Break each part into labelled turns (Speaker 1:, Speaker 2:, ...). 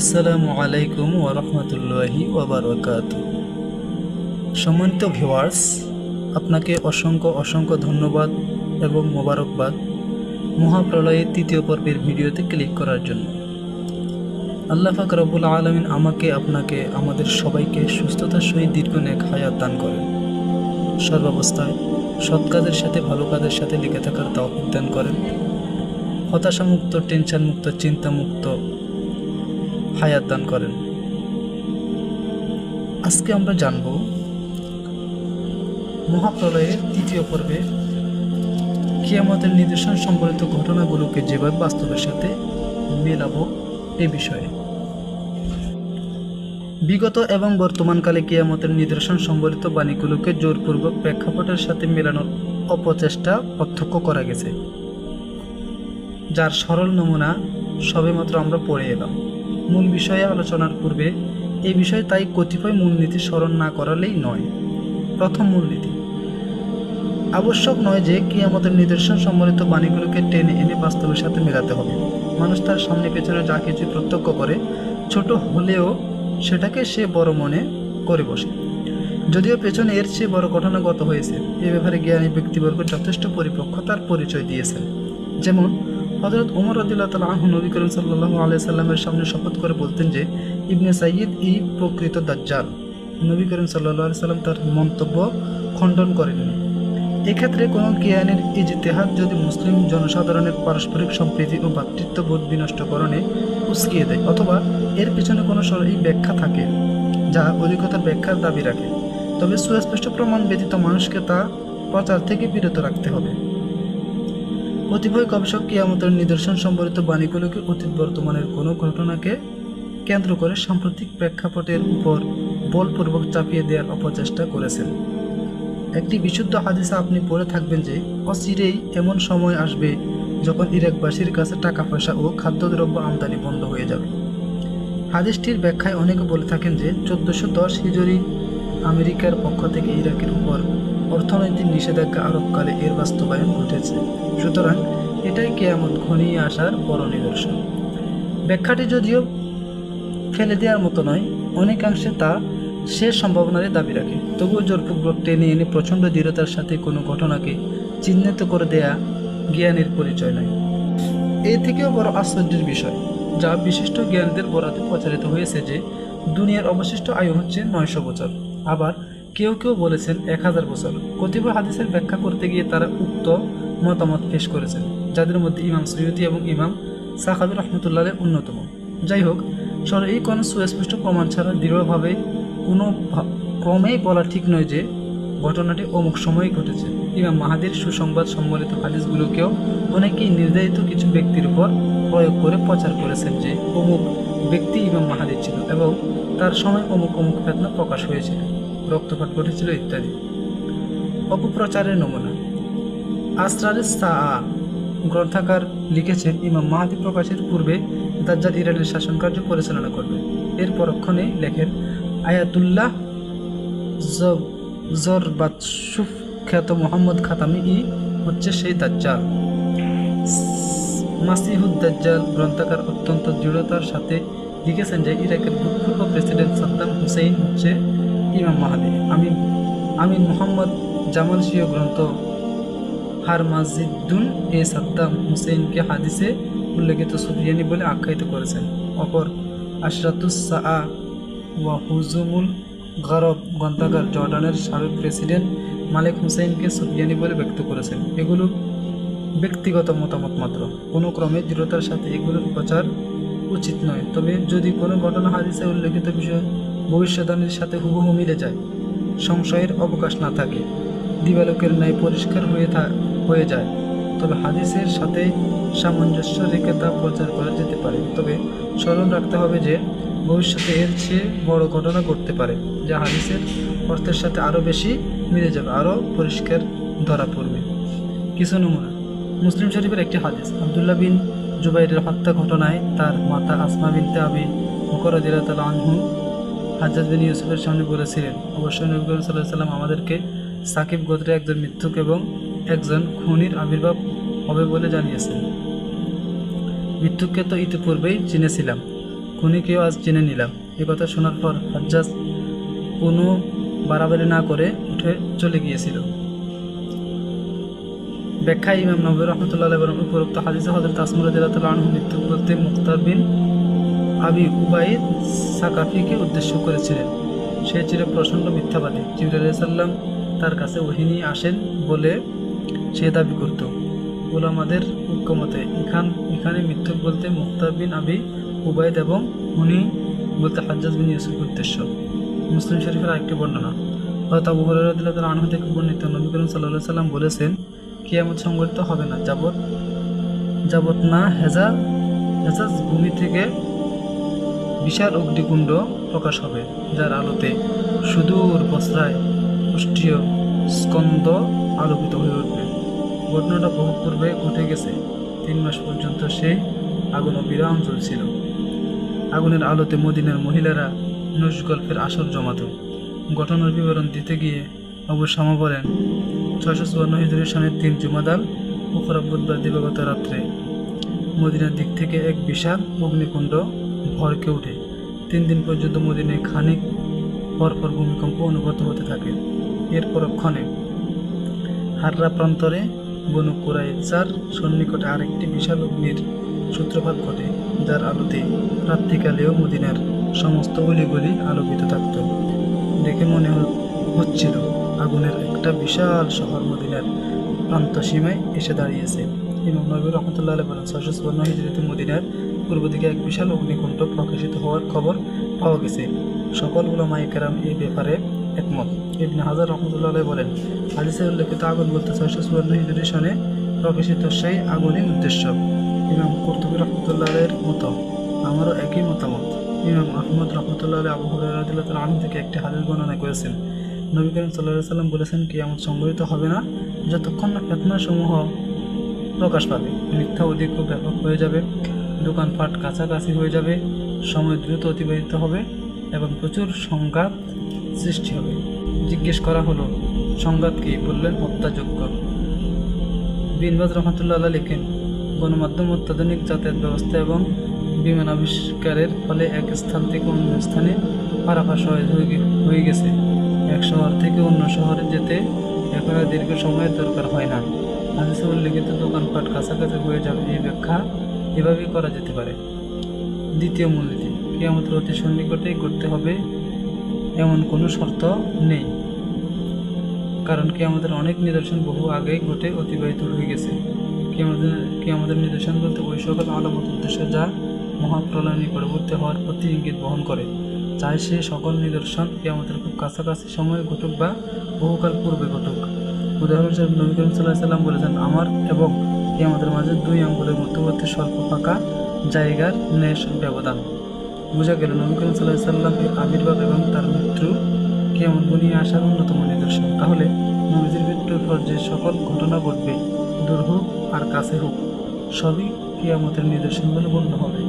Speaker 1: আসসালামু আলাইকুম ওরহমতুল্লাহি ওবরকাত সম্মানিত ভিওয়ার্স আপনাকে অসংখ্য অসংখ্য ধন্যবাদ এবং মোবারকবাদ মহাপ্রলয়ের তৃতীয় পর্বের ভিডিওতে ক্লিক করার জন্য। আল্লাহ পাক রব্বুল আলমিন আমাকে, আপনাকে, আমাদের সবাইকে সুস্থতার সহিত দীর্ঘ নেক হায়াত দান করেন। সর্বাবস্থায় সৎ কাজের সাথে ভালো কাজের সাথে লেগে থাকার তৌফিক দান করেন। হতাশামুক্ত, টেনশনমুক্ত, চিন্তামুক্ত হায়াত দান করেন। আজকে আমরা জানব মহাপ্রলয়ের তৃতীয় পর্বে কিয়ামতের নিদর্শন সম্পর্কিত ঘটনাগুলোকে যেভাবে বাস্তবের সাথে মেলাবো এ বিষয়ে। বিগত এবং বর্তমানকালে কিয়ামতের নিদর্শন সম্বলিত বাণীগুলোকে জোরপূর্বক প্রেক্ষাপটের সাথে মেলানোর অপচেষ্টা প্রত্যক্ষ করা গেছে, যার সরল নমুনা সবেমাত্র আমরা পড়ে এলাম। মূল বিষয়ে আলোচনার পূর্বে এই বিষয়ে তাই কতিপয় মূলনীতি স্মরণ না করালেই নয়। প্রথম মূলনীতি। আবশ্যক নয় যে কিয়ামতের নিদর্শন সম্বলিত বাণীগুলোকে টেনে এনে বাস্তবের সাথে মেলাতে হবে। মানুষ তার সামনে পেছনে যা কিছু প্রত্যক্ষ করে, ছোট হলেও সেটাকে সে বড় মনে করে বসে। যদিও পেছনে এর চেয়ে বড় ঘটনাগত হয়েছে, এ ব্যাপারে জ্ঞানী ব্যক্তিবর্গ যথেষ্ট পরিপক্কতার পরিচয় দিয়েছেন। যেমন হজরত উমর রদিল্লাহ তালা আহ নবী করিম সাল্লাহ আলিয়া সাল্লামের সামনে শপথ করে বলতেন যে, ইবনে সাইয়দ এই প্রকৃত দাজ্জাল। নবী করিম সাল্লাহ সাল্লাম তার মন্তব্য খণ্ডন করেননি। এক্ষেত্রে কোনো জ্ঞানের ইজতেহাদ যদি মুসলিম জনসাধারণের পারস্পরিক সম্প্রীতি ও ভ্রাতৃত্ববোধ বিনষ্টকরণে উস্কিয়ে দেয়, অথবা এর পিছনে কোনো সরই ব্যাখ্যা থাকে যা অধিকতার ব্যাখ্যার দাবি রাখে, তবে সুস্পষ্ট প্রমাণ ব্যতীত মানুষকে তা প্রচার থেকে বিরত রাখতে হবে। কতিপয় গবেষক কিয়ামতের নিদর্শন সম্বলিত বাণীগুলোকে অতীত বর্তমানের কোনো ঘটনাকে কেন্দ্র করে সাম্প্রতিক প্রেক্ষাপটের উপর বলপূর্বক চাপিয়ে দেওয়ার অপচেষ্টা করেছেন। একটি বিশুদ্ধ হাদিসা আপনি পড়ে থাকবেন যে, অচিরেই এমন সময় আসবে যখন ইরাকবাসীর কাছে টাকা পয়সা ও খাদ্যদ্রব্য আমদানি বন্ধ হয়ে যাবে। হাদিসটির ব্যাখ্যায় অনেকে বলে থাকেন যে, চোদ্দোশো দশ হিজরি আমেরিকার পক্ষ থেকে ইরাকের উপর অর্থনৈতিক নিষেধাজ্ঞা আরোপকালে এর বাস্তবায়ন ঘটেছে। সুতরাং এটাই কেয়ামত ঘনিয়ে আসার বড় নিদর্শন। ব্যাখ্যাটি যদিও ফেলে দেওয়ার মতো নয়, অনেকাংশে তা সে সম্ভাবনারই দাবি রাখে। তবুও জোরপূর্বক টেনে এনে প্রচণ্ড দৃঢ়তার সাথে কোনো ঘটনাকে চিহ্নিত করে দেয়া জ্ঞানের পরিচয় নয়। এ থেকেও বড় আশ্চর্যের বিষয়, যা বিশিষ্ট জ্ঞানদের বরাতে প্রচারিত হয়েছে যে, দুনিয়ার অবশিষ্ট আয়ু হচ্ছে নয়শো বছর। আবার কেউ কেউ বলেছেন এক হাজার বছর। কতিপয় হাদিসের ব্যাখ্যা করতে গিয়ে তারা উক্ত মতামত পেশ করেছেন, যাদের মধ্যে ইমাম সৈয়দি এবং ইমাম সাহাবি রহমতুল্লাহ অন্যতম। যাই হোক সর এই কোনো সুস্পষ্ট প্রমাণ ছাড়া দৃঢ়ভাবে কোনো ক্রমেই বলা ঠিক নয় যে ঘটনাটি অমুক সময়ে ঘটেছে। ইমাম মাহাদির সুসংবাদ সম্বলিত হাদিসগুলোকেও অনেকেই নির্ধারিত কিছু ব্যক্তির উপর প্রয়োগ করে প্রচার করেছেন যে অমুক ব্যক্তি ইমাম মাহাদির ছিল এবং তার সময় অমুক অমুক ফেতনা প্রকাশ হয়েছিল। রক্তপাত ঘটেছিল ইত্যাদি। অপপ্রচারের নমুনা। আসরার গ্রন্থাকার লিখেছেন ইমাম মাহাদি প্রকাশের পূর্বে দাজ্জাল ইরানের শাসনকার্য পরিচালনা করবে এর পরক্ষণে লেখেন, আয়াতুল্লাহ জরবাতসুফ খ্যাত মোহাম্মদ খাতামি ই হচ্ছে সেই দাজ্জাল। মাসিহুদ দাজ্জাল গ্রন্থাকার অত্যন্ত দৃঢ়তার সাথে লিখেছেন যে, ইরাকের ভূতপূর্ব প্রেসিডেন্ট সাদ্দাম হুসেইন হচ্ছে ইমাম মাহাদি। আমি আমিন মোহাম্মদ জামাল গ্রন্থ হারমাজিদ্দুন এ সাদ্দাম হুসেইনকে হাদিসে উল্লেখিত সুফিয়ানি বলে আখ্যায়িত করেছেন। অপর আশরাতুস ওয়া হুজুমুল গরব গ্রন্থাগার জর্ডানের সাবেক প্রেসিডেন্ট মালিক হুসেইনকে সুফিয়ানি বলে ব্যক্ত করেছেন। এগুলো ব্যক্তিগত মতামত মাত্র। কোনো ক্রমে দৃঢ়তার সাথে এগুলোর প্রচার উচিত নয়। তবে যদি কোনো ঘটনা হাদিসে উল্লেখিত বিষয় ভবিষ্যৎবাণীর সাথে হুবহু মিলে যায়। সংশয়ের অবকাশ না থাকে। দিবালোকের ন্যায় পরিষ্কার হয়ে থা হয়ে যায়। তবে হাদিসের সাথে সামঞ্জস্য রেখে তা প্রচার করা যেতে পারে। তবে স্মরণ রাখতে হবে যে, ভবিষ্যতে এর চেয়ে বড় ঘটনা ঘটতে পারে, যা হাদিসের অর্থের সাথে আরও বেশি মিলে যাবে, আরও পরিষ্কার ধরা পড়বে। কিছু নমুনা। মুসলিম শরীফের একটি হাদিস। আবদুল্লাহ বিন জুবাইরের হত্যা ঘটনায় তার মাতা আসমা বিনতে আবি মুকরদিরাতাল আনহু হাজ্জাজ বিন ইউসুফের সামনে বলেছিলেন, অবশ্যই নবী করিম সাল্লাহ সাল্লাম আমাদেরকে সাকিব গোত্রে একজন মৃত্যুক এবং একজন খুনির আবির্ভাব হবে বলে জানিয়েছেন। মৃত্যুককে তো ইতিপূর্বেই চিনেছিলাম, খুনিকেও আজ চিনে নিলাম। এ কথা শোনার পর হজ্জাজ কোনো বাড়াবাড়ি না করে উঠে চলে গিয়েছিল। ব্যাখ্যায় ইমাম নবী রহমতুল্লাহ বলেন উপরোক্ত হাদিসে হজরত আসমুর রাদিয়াল্লাহু আনহু মৃত্যু বলতে মুক্তার বিন আবি উবাইদ সাকাফিকে উদ্দেশ্য করেছিলেন। সে ছিল প্রচণ্ড মিথ্যাবাদী। জিবরাল সাল্লাম তার কাছে ওহিনী আসেন বলে সে দাবি করত। ওলামাদের ঐক্যমতে এখান এখানে মৃত্যু বলতে মুক্তার বিন আবি উবাইদ এবং হুনি বলতে হাজ্জাজ বিন ইউসুফ উদ্দেশ্য। মুসলিম শরীফের আরেকটি বর্ণনা। হয়তো আবু হরাইরাদিল্লাহ আনহু থেকে বর্ণিত নবী করিম সাল্লাহ সাল্লাম বলেছেন, কিয়ামত সংগঠিত হবে না। যাবত যাবত না হেজা হেজাজ ভূমি থেকে বিশাল অগ্নিকুণ্ড প্রকাশ হবে, যার আলোতে সুদূর বস্ত্রায় উষ্ট্রীয় স্কন্দ আলোকিত হয়ে উঠবে। ঘটনাটা বহু পূর্বে ঘটে গেছে। তিন মাস পর্যন্ত সেই আগুন অবিরাম জ্বলছিল। আগুনের আলোতে মদিনার মহিলারা নুস গল্পের আসর জমাত। ঘটনার বিবরণ দিতে গিয়ে আবু শামা বলেন, ছয়শো চুয়ান্ন হিজুরের সনের তিন জুমাদাল উপরা বুধবার দিবাগত রাত্রে। মদিনার দিক থেকে এক বিশাল অগ্নিকুণ্ড ভরকে ওঠে তিন দিন পর্যন্ত মদিনায় খানিক পরপর ভূমিকম্প অনুভূত হতে থাকে। এর পরক্ষণে হাররা প্রান্তরে বনু কুরাইজার সন্নিকটে আরেকটি বিশাল অগ্নির সূত্রপাত ঘটে, যার আলোতে রাত্রিকালেও মদিনার সমস্ত অলিগলি আলোকিত থাকত। দেখে মনে হচ্ছিল, আগুনের একটা বিশাল শহর মদিনার প্রান্ত সীমায় এসে দাঁড়িয়েছে। ইমাম নবী রহমতুল্লাহ বলেন ছয়শো চুয়ান্ন মদিনার পূর্ব দিকে এক বিশাল অগ্নিকুণ্ড প্রকাশিত হওয়ার খবর পাওয়া গেছে। সকল উলামায়ে কেরাম এই ব্যাপারে একমত। ইবনে হাজার রহমতুল্লাহ বলেন হাদিসে উল্লেখিত আগুন বলতে ছয়শো চুয়ান্ন হিজরি সনে প্রকাশিত সেই আগুনই উদ্দেশ্য। ইমাম কর্তুবী রহমতুল্লাহ আলাইয়ের মতো, আমারও একই মতামত। ইমাম আহমদ রহমতুল্লাহ আবু তাআলা আনহু থেকে একটি হাদিস বর্ণনা করেছেন। নবী করিম সাল্লাহ সাল্লাম বলেছেন কি এমন সংগঠিত হবে না, যতক্ষণ না ফেতনা সমূহ প্রকাশ পাবে। মিথ্যা অধিক ব্যাপক হয়ে যাবে। দোকানপাট কাছাকাছি হয়ে যাবে। সময় দ্রুত অতিবাহিত হবে এবং প্রচুর সংঘাত সৃষ্টি হবে। জিজ্ঞেস করা হলো, সংঘাত কি বললেন হত্যাযোগ্য? বিনবাজ রহমতুল্লাহ লেখেন, গণমাধ্যম অত্যাধুনিক যাতায়াত ব্যবস্থা এবং বিমান আবিষ্কারের ফলে এক স্থান থেকে অন্য স্থানে পারাপার সহজ হয়ে গেছে। এক শহর থেকে অন্য শহরে যেতে এখন দীর্ঘ সময়ের দরকার হয় না। হাদিসে উল্লেখিত দোকানপাট কাছাকাছি হয়ে যাবে এই ব্যাখ্যা এভাবেই করা যেতে পারে। দ্বিতীয় মূলনীতি, কেয়ামতের অতি সন্নিকটেই করতে হবে এমন কোনো শর্ত নেই। কারণ কি আমাদের অনেক নিদর্শন বহু আগেই ঘটে অতিবাহিত হয়ে গেছে। কি আমাদের কি আমাদের নিদর্শন বলতে ওই সকল আলামত উদ্দেশ্য যা মহাপ্রলয়নী পরবর্তী হওয়ার প্রতি ইঙ্গিত বহন করে। চাই সে সকল নিদর্শন কি আমাদের খুব কাছাকাছি সময়ে ঘটুক বা বহুকাল পূর্বে ঘটুক। উদাহরণস্বরূপ নবী করিম সাল্লাহ সাল্লাম বলেছেন, আমার এবং কি আমাদের মাঝে দুই আঙ্গুলের মধ্যবর্তী স্বল্প ফাঁকা জায়গার ন্যায় ব্যবধান। বোঝা গেল নবী করিম সাল্লাহ সাল্লামের আবির্ভাব এবং তার মৃত্যু কেমন বনিয়ে আসার অন্যতম নিদর্শন? তাহলে নবীজির মৃত্যুর পর যে সকল ঘটনা ঘটবে, দূর হোক আর কাছে হোক, সবই কিয়ামতের নিদর্শন বলে গণ্য হবে।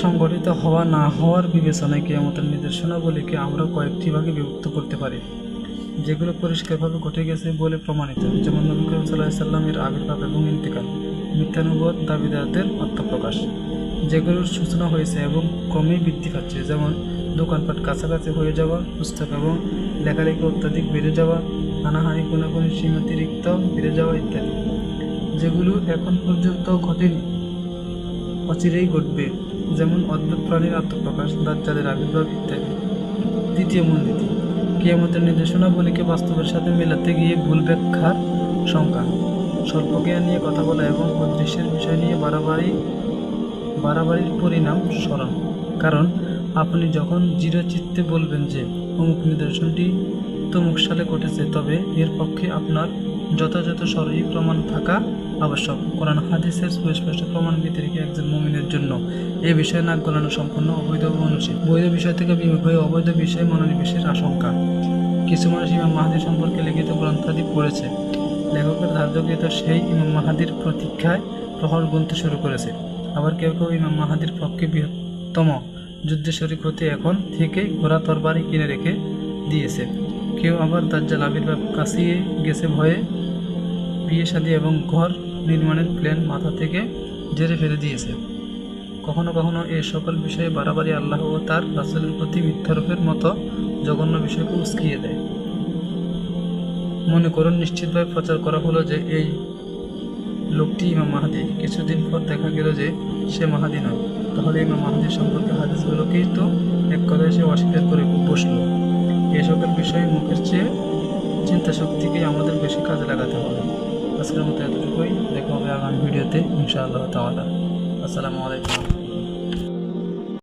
Speaker 1: সংগঠিত হওয়া না হওয়ার বিবেচনায় কিয়ামতের নিদর্শনাবলীকে আমরা কয়েকটি ভাগে বিভক্ত করতে পারি। যেগুলো পরিষ্কারভাবে ঘটে গেছে বলে প্রমাণিত। যেমন নবী করিম সাল্লাহ সাল্লামের আবির্ভাব এবং ইন্তেকাল মিথ্যানুবোধ দাবিদারদের আত্মপ্রকাশ, যেগুলোর সূচনা হয়েছে এবং ক্রমেই বৃদ্ধি পাচ্ছে। যেমন দোকানপাট কাছাকাছি হয়ে যাওয়া, পুস্তক এবং লেখালেখি অত্যাধিক বেড়ে যাওয়া হানাহানি কোনাকুনি সীমাতিরিক্ত বেড়ে যাওয়া ইত্যাদি। যেগুলো এখন পর্যন্ত ঘটেনি, অচিরেই ঘটবে। যেমন অদ্ভুত প্রাণীর আত্মপ্রকাশ, দাজ্জালের আবির্ভাব ইত্যাদি। দ্বিতীয় মূলনীতি কিয়ামতের নির্দেশনাবলীকে বাস্তবের সাথে মেলাতে গিয়ে ভুল ব্যাখ্যার শঙ্কা। স্বল্প জ্ঞান নিয়ে কথা বলা এবং অদৃশ্যের বিষয় নিয়ে বাড়াবাড়ি, বাড়াবাড়ির পরিণাম স্মরণ। কারণ আপনি যখন চিত্তে বলবেন যে, অমুক নিদর্শনটি তমুক সালে ঘটেছে, তবে এর পক্ষে আপনার যথাযথ সরই প্রমাণ থাকা আবশ্যক। কোরআন হাদিসের সুস্পষ্ট প্রমাণ ব্যতিরিক্ত একজন মুমিনের জন্য এই বিষয়ে নাক গলানো সম্পূর্ণ অবৈধ অনুচিত। বৈধ বিষয় থেকে বিমুখ হয়ে অবৈধ বিষয়ে মনোনিবেশের আশঙ্কা। কিছু মানুষ ইমাম মাহাদি সম্পর্কে লিখিত গ্রন্থাদি পড়েছে। লেখকের ধার্যকৃত সেই ইমাম মাহাদির প্রতীক্ষায় প্রহর গুনতে শুরু করেছে। আবার কেউ কেউ ইমাম মাহাদির পক্ষে বৃহত্তম যুদ্ধে শরিক এখন থেকেই ঘোড়া তরবারি কিনে রেখে দিয়েছে। কেউ আবার দাজ্জাল আবির্ভাব কাশিয়ে গেছে ভয়ে বিয়ে শাদী এবং ঘর নির্মাণের প্ল্যান মাথা থেকে জেরে ফেলে দিয়েছে। কখনো কখনো এ সকল বিষয়ে বাড়াবাড়ি আল্লাহ ও তার রাসূলের প্রতি মিথ্যারোপের মতো জঘন্য বিষয়কে উস্কিয়ে দেয়। মনে করুন, নিশ্চিতভাবে প্রচার করা হলো যে এই লোকটি ইমাম মাহাদি। কিছুদিন পর দেখা গেল যে সে মাহাদি নয়। তাহলে ইমাম মাহাদি সম্পর্কে হাদিসগুলোকেই তো? এক কথায় সে অস্বীকার করে বসল। এই সকল বিষয়ে মুখের চেয়ে চিন্তা শক্তিকেই আমাদের বেশি কাজে লাগাতে হবে। আজকের মতো এতটুকুই। দেখা হবে আগামী ভিডিওতে ইনশাআল্লাহ তাহলে আসসালামু আলাইকুম।